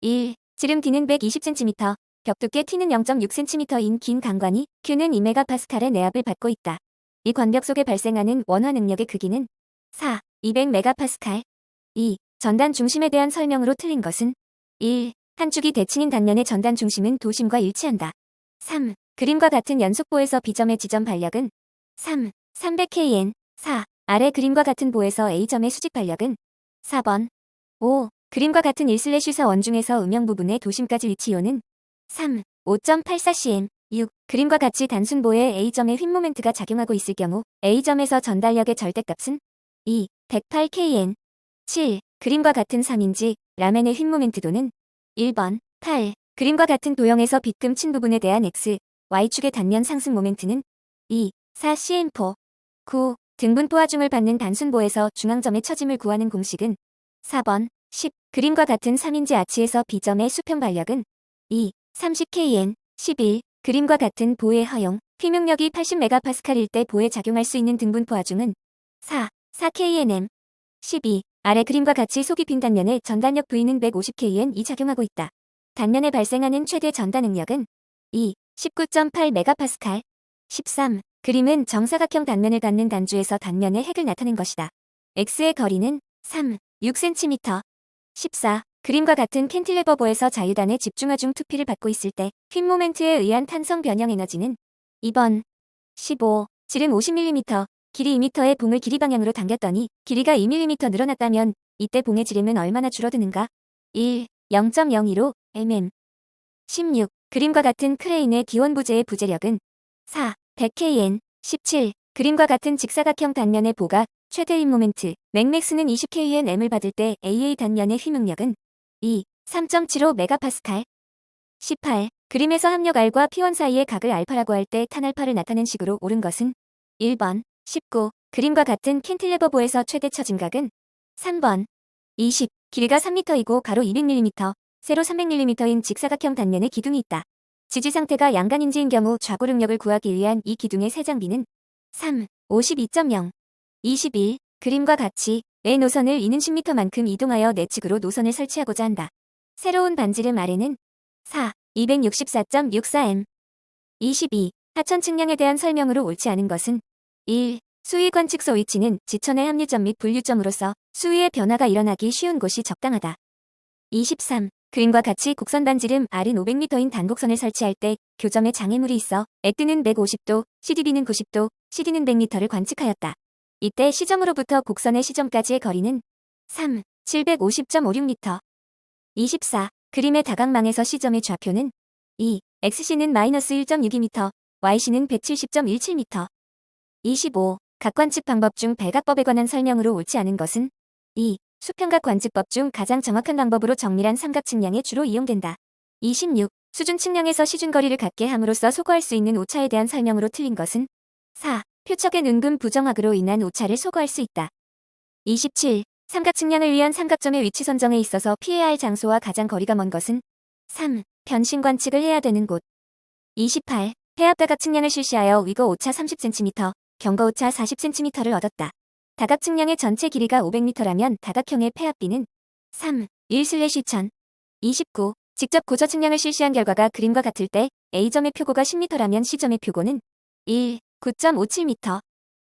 1. 지름 D는 120cm, 벽 두께 T는 0.6cm인 긴 강관이 Q는 2메가파스칼의 내압을 받고 있다. 이 관벽 속에 발생하는 원화 능력의 크기는 4. 200메가파스칼. 2. 전단 중심에 대한 설명으로 틀린 것은 1. 한 축이 대칭인 단면의 전단 중심은 도심과 일치한다. 3. 그림과 같은 연속보에서 B점의 지점 반력은 3. 300kN. 4. 아래 그림과 같은 보에서 A점의 수직 반력은 4번. 5. 그림과 같은 1슬래시4 원중에서 음영 부분의 도심까지 위치 요는 3. 5.84cm. 6. 그림과 같이 단순 보에 A점의 휜 모멘트가 작용하고 있을 경우 A점에서 전달력의 절대값은 2. 108kN. 7. 그림과 같은 3인지 라멘의 휜 모멘트 도는 1번. 8. 그림과 같은 도형에서 빗금 친 부분에 대한 X, Y축의 단면 상승 모멘트는 2. 4cm4. 9. 등분 포화중을 받는 단순 보에서 중앙점의 처짐을 구하는 공식은 4번. 10. 그림과 같은 3인지 아치에서 B점의 수평 반력은 2. 30kN. 11. 그림과 같은 보의 허용, 휘명력이 80메가파스칼일 때 보에 작용할 수 있는 등분 포화중은 4. 4kNm. 12. 아래 그림과 같이 속이 빈 단면에 전단력 V는 150kN 이 작용하고 있다. 단면에 발생하는 최대 전단 능력은 2. 19.8메가파스칼. 13. 그림은 정사각형 단면을 갖는 단주에서 단면의 핵을 나타낸 것이다. X의 거리는 3. 6cm. 14. 그림과 같은 캔틸레버보에서 자유단의 집중화중 투피를 받고 있을 때 휜 모멘트에 의한 탄성 변형 에너지는 2번 15. 지름 50mm, 길이 2m의 봉을 길이 방향으로 당겼더니 길이가 2mm 늘어났다면 이때 봉의 지름은 얼마나 줄어드는가? 1. 0.015 mm 16. 그림과 같은 크레인의 기원 부재의 부재력은 4. 100kN 17. 그림과 같은 직사각형 단면의 보가 최대 인 모멘트 맥맥스는 20kNm을 받을 때 AA 단면의 휘능력은 2. 3.75 메가파스칼 18. 그림에서 합력 R과 P1 사이의 각을 알파라고 할 때 탄알파를 나타낸 식으로 옳은 것은 1번 19. 그림과 같은 캔틸레버보에서 최대 처짐각은 3번 20. 길이가 3m이고 가로 200mm, 세로 300mm인 직사각형 단면에 기둥이 있다. 지지 상태가 양간인지인 경우 좌고력력을 구하기 위한 이 기둥의 세장비는 3. 52.0 21. 그림과 같이 A 노선을 이는 10m만큼 이동하여 내측으로 노선을 설치하고자 한다. 새로운 반지름 아래는 4. 264.64m 22. 하천 측량에 대한 설명으로 옳지 않은 것은 1. 수위 관측소 위치는 지천의 합류점 및 분류점으로서 수위의 변화가 일어나기 쉬운 곳이 적당하다. 23. 그림과 같이 곡선 반지름 R은 500m인 단곡선을 설치할 때 교점에 장애물이 있어 X는 150도, CDB는 90도, CD는 100m를 관측하였다. 이때 시점으로부터 곡선의 시점까지의 거리는 3. 750.56m 24. 그림의 다각망에서 시점의 좌표는 2. XC는 마이너스 1.62m, YC는 170.17m 25. 각관측 방법 중 백악법에 관한 설명으로 옳지 않은 것은 2. 수평각 관측법 중 가장 정확한 방법으로 정밀한 삼각 측량에 주로 이용된다. 26. 수준 측량에서 시준 거리를 갖게 함으로써 소거할 수 있는 오차에 대한 설명으로 틀린 것은 4. 표적의 은근 부정확으로 인한 오차를 소거할 수 있다. 27. 삼각 측량을 위한 삼각점의 위치 선정에 있어서 피해야 할 장소와 가장 거리가 먼 것은 3. 변신 관측을 해야 되는 곳. 28. 해압다각 측량을 실시하여 위거 오차 30cm, 경거 오차 40cm를 얻었다. 다각 측량의 전체 길이가 500m라면 다각형의 폐압비는 3. 1/1000. 29. 직접 고저 측량을 실시한 결과가 그림과 같을 때 A점의 표고가 10m라면 C점의 표고는 1. 9.57m.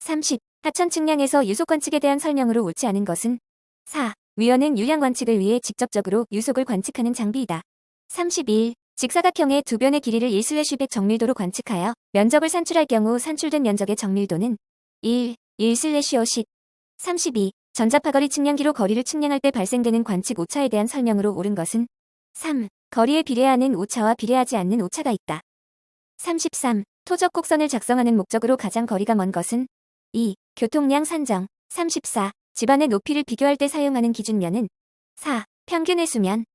30. 하천 측량에서 유속 관측에 대한 설명으로 옳지 않은 것은 4. 위원은 유량 관측을 위해 직접적으로 유속을 관측하는 장비이다. 31. 직사각형의 두 변의 길이를 1/100 정밀도로 관측하여 면적을 산출할 경우 산출된 면적의 정밀도는 1. 1/50. 32. 전자파거리 측량기로 거리를 측량할 때 발생되는 관측 오차에 대한 설명으로 옳은 것은 3. 거리에 비례하는 오차와 비례하지 않는 오차가 있다. 33. 토적 곡선을 작성하는 목적으로 가장 거리가 먼 것은 2. 교통량 산정 34. 집안의 높이를 비교할 때 사용하는 기준면은 4. 평균의 수면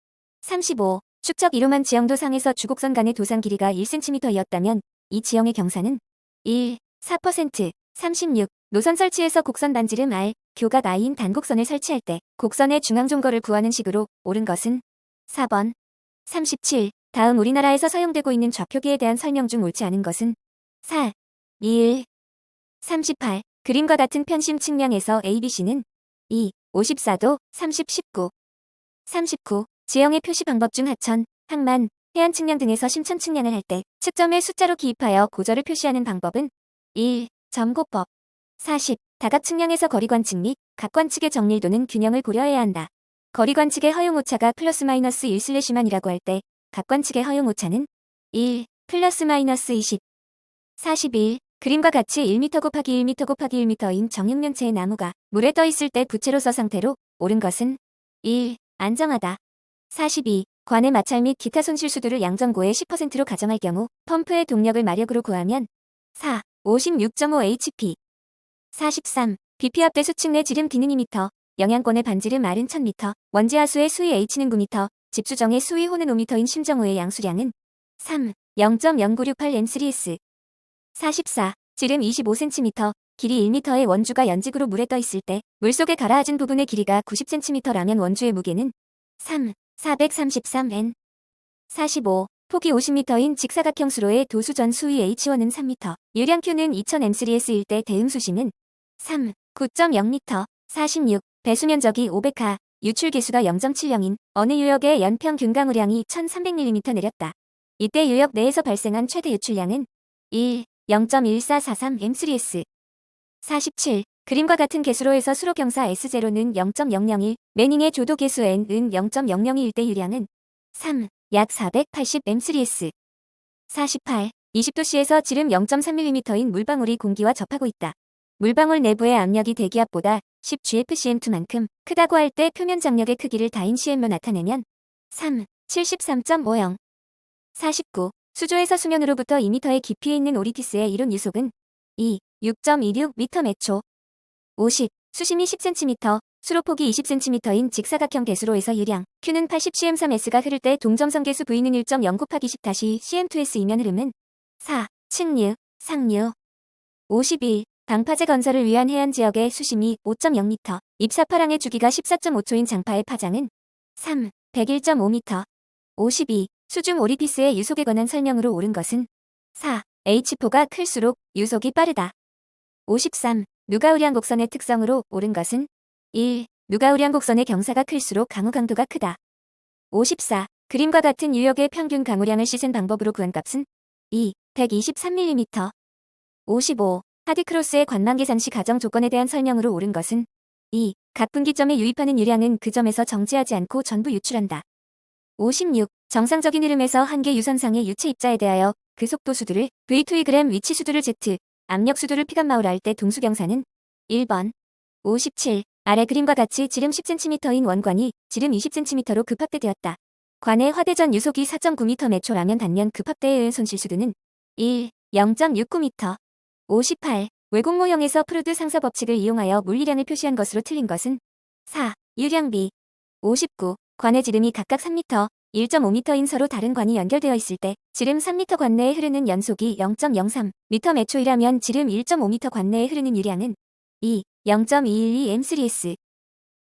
35. 축적 이루만 지형도 상에서 주곡선 간의 도상 길이가 1cm이었다면 이 지형의 경사는 1. 4%. 36. 노선 설치에서 곡선 반지름 R, 교각 I인 단곡선을 설치할 때 곡선의 중앙 종거를 구하는 식으로 옳은 것은 4번. 37. 다음 우리나라에서 사용되고 있는 좌표기에 대한 설명 중 옳지 않은 것은 4. 1. 38. 그림과 같은 편심 측량에서 ABC는 2. 54도 30, 19. 39. 지형의 표시 방법 중 하천, 항만, 해안 측량 등에서 심천 측량을 할 때 측점을 숫자로 기입하여 고절을 표시하는 방법은 1. 점고법 40. 다각 측량에서 거리 관측 및 각 관측의 정밀도는 균형을 고려해야 한다. 거리 관측의 허용 오차가 플러스 마이너스 1 슬래시만이라고 할 때 각 관측의 허용 오차는 1. 플러스 마이너스 20. 41. 그림과 같이 1m 곱하기 1m 곱하기 1m인 정육면체의 나무가 물에 떠 있을 때 부채로서 상태로 옳은 것은 1. 안정하다. 42. 관의 마찰 및 기타 손실수들을 양전고의 10%로 가정할 경우 펌프의 동력을 마력으로 구하면 4. 56.5 HP 43. 비피압대 수축 내 지름 D는 2m, 영양권의 반지름 R은 1000m, 원지하수의 수위 H는 9m, 집수정의 수위 호는 5m인 심정호의 양수량은 3. 0.0968 M3S 44. 지름 25cm, 길이 1m의 원주가 연직으로 물에 떠 있을 때 물속에 가라앉은 부분의 길이가 90cm라면 원주의 무게는 3. 433N 45. 폭이 50m인 직사각형 수로의 도수전 수위 H1은 3m, 유량 Q는 2000M3S일 때 대응 수심은 3. 9.0m 46. 배수 면적이 500하, 유출 계수가 0.70인 어느 유역의 연평 균 강우량이 1300mm 내렸다. 이때 유역 내에서 발생한 최대 유출량은 1. 0.1443 M3S 47. 그림과 같은 개수로에서 수로 경사 S0는 0.001, 매닝의 조도 개수 N은 0.002일 때 유량은 3. 약 480 M3S 48. 20도씨에서 지름 0.3mm인 물방울이 공기와 접하고 있다. 물방울 내부의 압력이 대기압보다 10 GFCM2만큼 크다고 할 때 표면 장력의 크기를 다인 CM로 나타내면 3. 73.50 49. 수조에서 수면으로부터 2m의 깊이에 있는 오리피스의 이론 유속은 2. 6.26m 매초 50. 수심이 10cm, 수로폭이 20cm인 직사각형 개수로에서 유량 Q는 80cm3S가 흐를 때 동점선 개수 V는 1.0 곱하기 10 다시 cm2S이면 흐름은 4. 측류, 상류 51. 방파제 건설을 위한 해안 지역의 수심이 5.0m, 입사파랑의 주기가 14.5초인 장파의 파장은 3. 101.5m 52. 수중 오리피스의 유속에 관한 설명으로 옳은 것은 4. H4가 클수록 유속이 빠르다. 53. 누가우량 곡선의 특성으로 옳은 것은 1. 누가우량 곡선의 경사가 클수록 강우 강도가 크다. 54. 그림과 같은 유역의 평균 강우량을 씻은 방법으로 구한 값은 2. 123mm. 55. 하디크로스의 관망 계산 시 가정 조건에 대한 설명으로 옳은 것은 2. 각 분기점에 유입하는 유량은 그 점에서 정지하지 않고 전부 유출한다. 56. 정상적인 흐름에서 한 개 유선상의 유체 입자에 대하여 그 속도 수두를 V2g 위치 수두를 Z, 압력 수두를 피감마우라 할때 동수경사는 1번. 57. 아래 그림과 같이 지름 10cm인 원관이 지름 20cm로 급합대되었다. 관의 화대전 유속이 4.9m 매초라면 단면 급합대에 의한 손실 수두는 1. 0.69m. 58. 외국 모형에서 프루드 상사 법칙을 이용하여 물리량을 표시한 것으로 틀린 것은 4. 유량비. 59. 관의 지름이 각각 3m, 1.5m인 서로 다른 관이 연결되어 있을 때 지름 3m 관 내에 흐르는 연속이 0.03m 매초이라면 지름 1.5m 관 내에 흐르는 유량은 2. 0.212 M3S.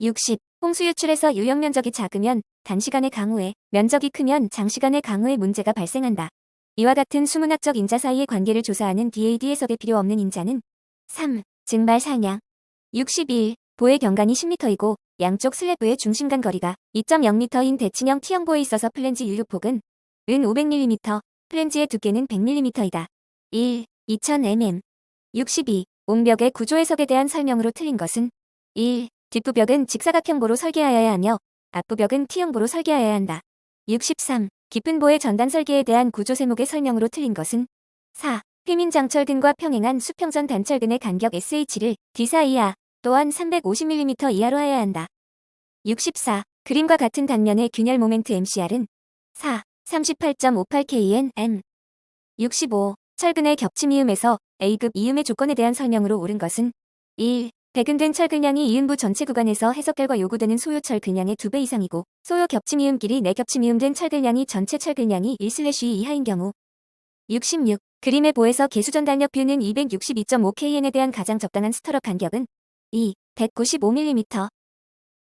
60. 홍수 유출에서 유역 면적이 작으면 단시간의 강우에, 면적이 크면 장시간의 강우에 문제가 발생한다. 이와 같은 수문학적 인자 사이의 관계를 조사하는 DAD 해석에 필요 없는 인자는 3. 증발 상향 61. 보의 경관이 10m이고 양쪽 슬래브의 중심간 거리가 2.0m인 대칭형 T형보에 있어서 플랜지 유효폭은 은 500mm, 플랜지의 두께는 100mm이다. 1. 2000mm 62. 옹벽의 구조 해석에 대한 설명으로 틀린 것은 1. 뒷부벽은 직사각형보로 설계하여야 하며 앞부벽은 T형보로 설계하여야 한다. 63. 깊은 보의 전단 설계에 대한 구조 세목의 설명으로 틀린 것은 4. 휘민장철근과 평행한 수평전 단철근의 간격 SH를 D 사이야 또한 350mm 이하로 해야 한다. 64. 그림과 같은 단면의 균열 모멘트 MCR은 4. 38.58kN M. 65. 철근의 겹침 이음에서 A급 이음의 조건에 대한 설명으로 옳은 것은 1. 백은된 철근량이 이음부 전체 구간에서 해석 결과 요구되는 소요 철근량의 2배 이상이고 소요 겹침 이음 길이 내 겹침 이음된 철근량이 전체 철근량이 1/2 이하인 경우 66. 그림의 보에서 개수전 단력 뷰는 262.5kN에 대한 가장 적당한 스터럭 간격은 2. 195mm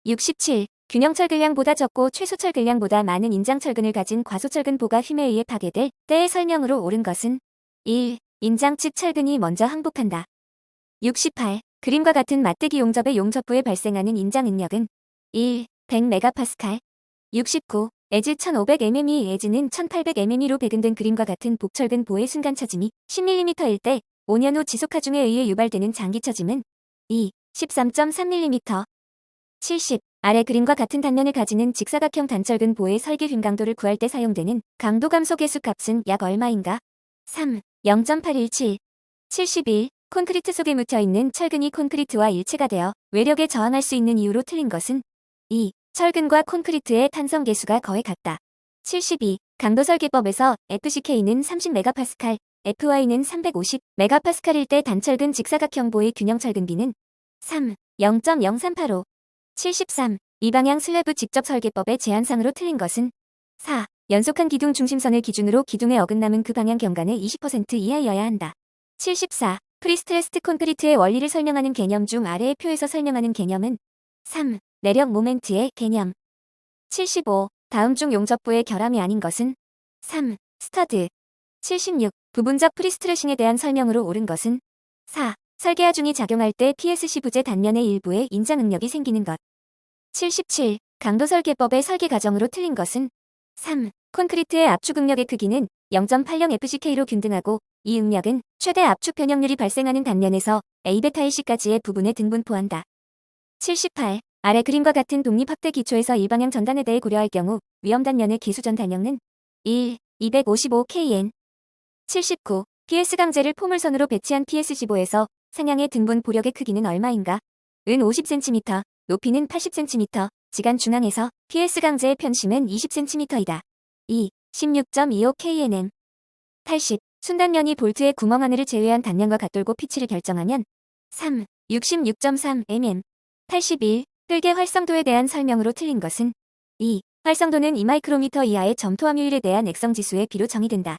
67. 균형철 근량보다 적고 최소철 근량보다 많은 인장철근을 가진 과소철근 보가 힘에 의해 파괴될 때의 설명으로 옳은 것은 1. 인장 측 철근이 먼저 항복한다. 68. 그림과 같은 맞대기 용접의 용접부에 발생하는 인장 응력은 1. 100메가파스칼 69. 에즈 1500mm의 에즈는 1800mm로 배근된 그림과 같은 복철근 보의 순간 처짐이 10mm일 때 5년 후 지속 하중에 의해 유발되는 장기 처짐은 2. 13.3mm. 70. 아래 그림과 같은 단면을 가지는 직사각형 단철근 보의 설계 휨 강도를 구할 때 사용되는 강도 감소 계수 값은 약 얼마인가? 3. 0.817. 71. 콘크리트 속에 묻혀 있는 철근이 콘크리트와 일체가 되어 외력에 저항할 수 있는 이유로 틀린 것은 2. 철근과 콘크리트의 탄성 계수가 거의 같다. 72. 강도 설계법에서 FCK는 30MPa, FY는 350MPa일 때 단철근 직사각형 보의 균형 철근비는 3. 0.0385. 73. 이 방향 슬래브 직접 설계법의 제한상으로 틀린 것은 4. 연속한 기둥 중심선을 기준으로 기둥의 어긋남은 그 방향 경관의 20% 이하여야 한다. 74. 프리스트레스트 콘크리트의 원리를 설명하는 개념 중 아래의 표에서 설명하는 개념은 3. 내력 모멘트의 개념 75. 다음 중 용접부의 결함이 아닌 것은 3. 스터드 76. 부분적 프리스트레싱에 대한 설명으로 옳은 것은 4. 설계 하 중이 작용할 때 PSC 부재 단면의 일부에 인장 응력이 생기는 것 77. 강도 설계법의 설계 과정으로 틀린 것은 3. 콘크리트의 압축 응력의 크기는 0.80fck로 균등하고 이 응력은 최대 압축 변형률이 발생하는 단면에서 A베타일C까지의 부분에 등분포한다. 78. 아래 그림과 같은 독립 확대 기초에서 일방향 전단에 대해 고려할 경우 위험 단면의 기수전 단형은 1. 255kN 79. PS 강제를 포물선으로 배치한 PS15에서 상향의 등분 보력의 크기는 얼마인가? 은 50cm, 높이는 80cm, 지간 중앙에서 PS 강제의 편심은 20cm이다. 2. 16.25kNm 80. 순단면이 볼트의 구멍 하나를 제외한 단면과 같돌고 피치를 결정하면 3. 66.3mm 81. 흙의 활성도에 대한 설명으로 틀린 것은 2. 활성도는 2마이크로미터 이하의 점토 함유율에 대한 액성 지수의 비로 정의된다.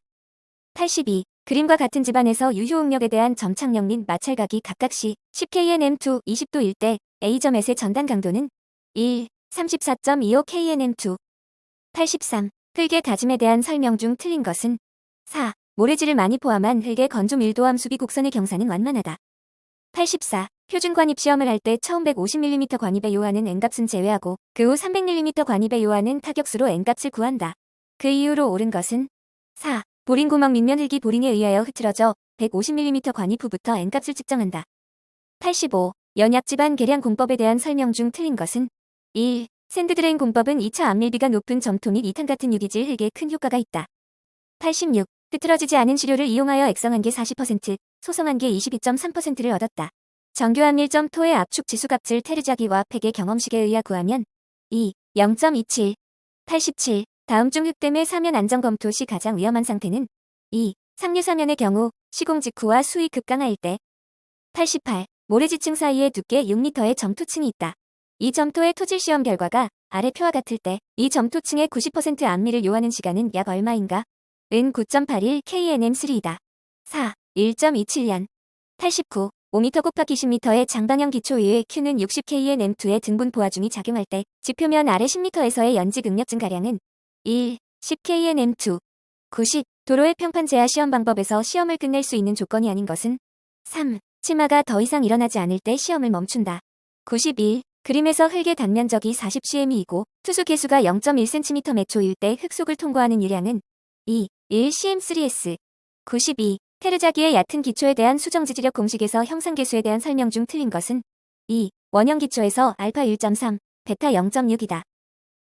82. 그림과 같은 집안에서 유효응력에 대한 점착력 및 마찰각이 각각 시 10kNm2 20도일 때 A점에서의 전단 강도는 1. 34.25kNm2 83. 흙의 다짐에 대한 설명 중 틀린 것은 4. 모래질을 많이 포함한 흙의 건조 밀도함 수비 곡선의 경사는 완만하다. 84. 표준 관입 시험을 할 때 처음 150mm 관입에 요하는 N값은 제외하고 그 후 300mm 관입에 요하는 타격수로 N값을 구한다. 그 이후로 옳은 것은 4. 보링 구멍 밑면 흙이 보링에 의하여 흐트러져 150mm 관입 후부터 N값을 측정한다. 85. 연약 집안 계량 공법에 대한 설명 중 틀린 것은 1. 샌드드레인 공법은 2차 압밀비가 높은 점토 및 이탄 같은 유기질 흙에 큰 효과가 있다. 86. 흐트러지지 않은 시료를 이용하여 액성한 게 40%, 소성한 게 22.3%를 얻었다. 정규 함밀점 토의 압축 지수 값을 테르자기와 팩의 경험식에 의하 구하면 2. 0.27. 87. 다음 중 흙댐의 사면 안정 검토 시 가장 위험한 상태는 2. 상류 사면의 경우 시공 직후와 수위 급강하일 때 88. 모래지층 사이에 두께 6m의 점토층이 있다. 이 점토의 토질 시험 결과가 아래 표와 같을 때 이 점토층의 90% 암밀을 요하는 시간은 약 얼마인가? 은 9.81 KNM3이다. 4. 1.27년. 89. 5m 곱하기 10m의 장방형 기초위에 Q는 60KNM2의 등분 보아 중이 작용할 때 지표면 아래 10m에서의 연지 응력증 가량은 1. 10KNM2. 90. 도로의 평판 제하 시험 방법에서 시험을 끝낼 수 있는 조건이 아닌 것은 3. 치마가 더 이상 일어나지 않을 때 시험을 멈춘다. 91. 그림에서 흙의 단면적이 40cm이고 투수 개수가 0.1cm 매초일 때 흙속을 통과하는 유량은 2. 1cm3s. 92. 테르자기의 얕은 기초에 대한 수정 지지력 공식에서 형상 개수에 대한 설명 중 틀린 것은 2. 원형 기초에서 알파 1.3, 베타 0.6이다.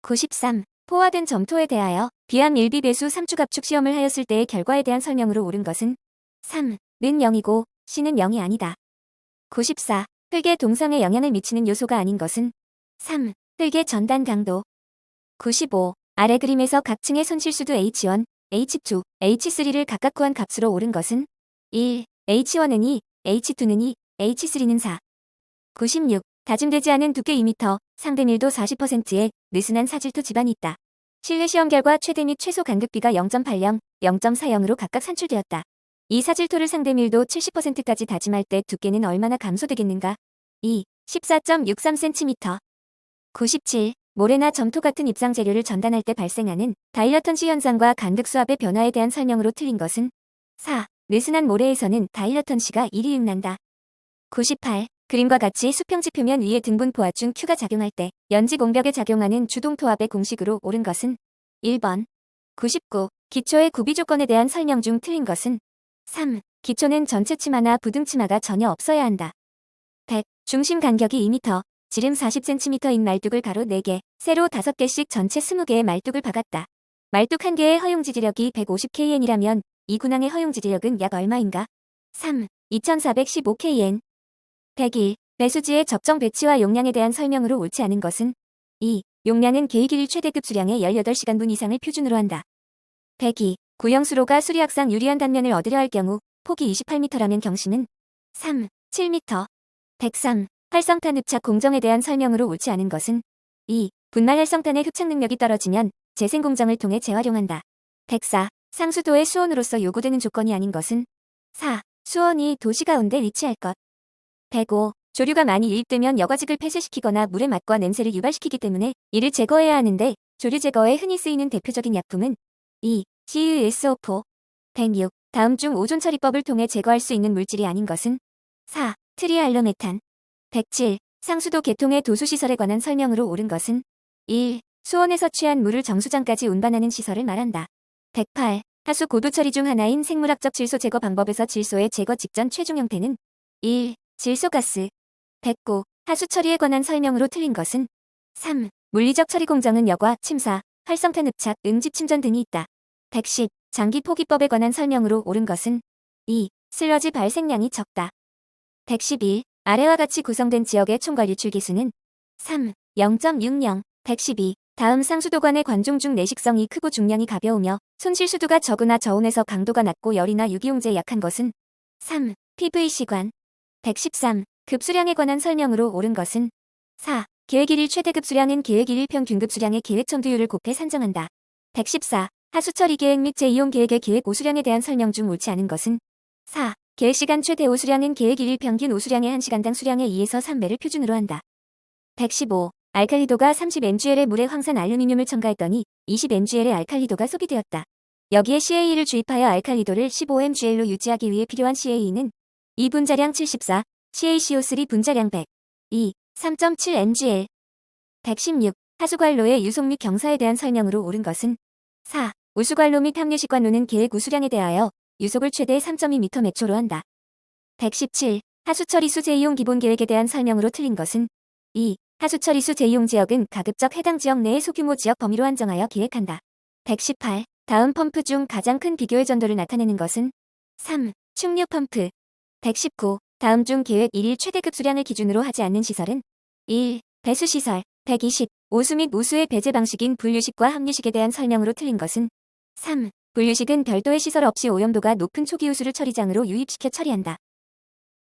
93. 포화된 점토에 대하여 비한 밀비 배수 3축 압축 시험을 하였을 때의 결과에 대한 설명으로 옳은 것은 3. 는 0이고 C는 0이 아니다. 94. 흙의 동상에 영향을 미치는 요소가 아닌 것은 3. 흙의 전단 강도 95. 아래 그림에서 각 층의 손실수도 H1, H2, H3를 각각 구한 값으로 옳은 것은 1. H1은 2, H2는 2, H3는 4. 96. 다짐되지 않은 두께 2m, 상대 밀도 40%의 느슨한 사질토 집안이 있다. 실내 시험 결과 최대 및 최소 간극비가 0.80, 0.40으로 각각 산출되었다. 이 사질토를 상대 밀도 70%까지 다짐할 때 두께는 얼마나 감소되겠는가? 2. 14.63cm. 97. 모래나 점토 같은 입상 재료를 전단할 때 발생하는 다일러턴시 현상과 간극 수압의 변화에 대한 설명으로 틀린 것은 4. 느슨한 모래에서는 다일러턴시가 1이 응난다. 98. 그림과 같이 수평지 표면 위에 등분 포화 중 Q가 작용할 때 연지 공벽에 작용하는 주동 토합의 공식으로 옳은 것은 1번 99. 기초의 구비 조건에 대한 설명 중 틀린 것은 3. 기초는 전체 치마나 부등 치마가 전혀 없어야 한다. 100. 중심 간격이 2m, 지름 40cm인 말뚝을 가로 4개, 세로 5개씩 전체 20개의 말뚝을 박았다. 말뚝 1개의 허용 지지력이 150kN이라면 이 군항의 허용 지지력은 약 얼마인가? 3. 2415kN 101. 배수지의 적정 배치와 용량에 대한 설명으로 옳지 않은 것은 2. 용량은 계획일 최대급 수량의 18시간분 이상을 표준으로 한다. 102. 구형수로가 수리학상 유리한 단면을 얻으려 할 경우 폭이 28m라면 경심은 3. 7m 103. 활성탄 흡착 공정에 대한 설명으로 옳지 않은 것은 2. 분말 활성탄의 흡착 능력이 떨어지면 재생 공정을 통해 재활용한다. 104. 상수도의 수온으로서 요구되는 조건이 아닌 것은 4. 수온이 도시 가운데 위치할 것. 105. 조류가 많이 유입되면 여과직을 폐쇄시키거나 물의 맛과 냄새를 유발시키기 때문에 이를 제거해야 하는데 조류 제거에 흔히 쓰이는 대표적인 약품은 2. CUSO4. 106. 다음 중 오존 처리법을 통해 제거할 수 있는 물질이 아닌 것은 4. 트리알로메탄. 107. 상수도 계통의 도수시설에 관한 설명으로 옳은 것은 1. 수온에서 취한 물을 정수장까지 운반하는 시설을 말한다. 108. 하수 고도 처리 중 하나인 생물학적 질소 제거 방법에서 질소의 제거 직전 최종 형태는 1. 질소가스. 109. 하수 처리에 관한 설명으로 틀린 것은 3. 물리적 처리 공정은 여과, 침사, 활성탄 흡착, 응집 침전 등이 있다. 110. 장기 포기법에 관한 설명으로 옳은 것은 2. 슬러지 발생량이 적다. 111. 아래와 같이 구성된 지역의 총괄 유출 기수는 3. 0.60. 112. 다음 상수도관의 관종 중 내식성이 크고 중량이 가벼우며 손실 수도가 적으나 저온에서 강도가 낮고 열이나 유기용제에 약한 것은 3. PVC관. 113. 급수량에 관한 설명으로 옳은 것은 4. 계획 1일 최대 급 수량은 계획 1일 평균 급 수량의 계획 첨두율을 곱해 산정한다. 114. 하수 처리 계획 및 제2용 계획의 계획 오수량에 대한 설명 중 옳지 않은 것은 4. 계획 시간 최대 오수량은 계획 1일 평균 오수량의 1시간당 수량의 2에서 3배를 표준으로 한다. 115. 알칼리도가 30mg의 물에 황산 알루미늄을 첨가했더니 20mg의 알칼리도가 소비되었다. 여기에 CAE를 주입하여 알칼리도를 15mg로 유지하기 위해 필요한 CAE는 2 분자량 74, CaCO3 분자량 100, 2, 3.7mgl. 116. 하수관로의 유속 및 경사에 대한 설명으로 옳은 것은 4. 우수관로 및 합류식관로는 계획 우수량에 대하여 유속을 최대 3.2m 매초로 한다. 117. 하수처리수 제2용 기본계획에 대한 설명으로 틀린 것은 2. 하수처리수 제2용 지역은 가급적 해당 지역 내의 소규모 지역 범위로 한정하여 기획한다. 118. 다음 펌프 중 가장 큰 비교의 전도를 나타내는 것은 3. 충류 펌프. 119. 다음 중 계획 1일 최대급 수량을 기준으로 하지 않는 시설은 1. 배수시설. 120. 오수 및 우수의 배제 방식인 분류식과 합류식에 대한 설명으로 틀린 것은 3. 분류식은 별도의 시설 없이 오염도가 높은 초기 우수를 처리장으로 유입시켜 처리한다.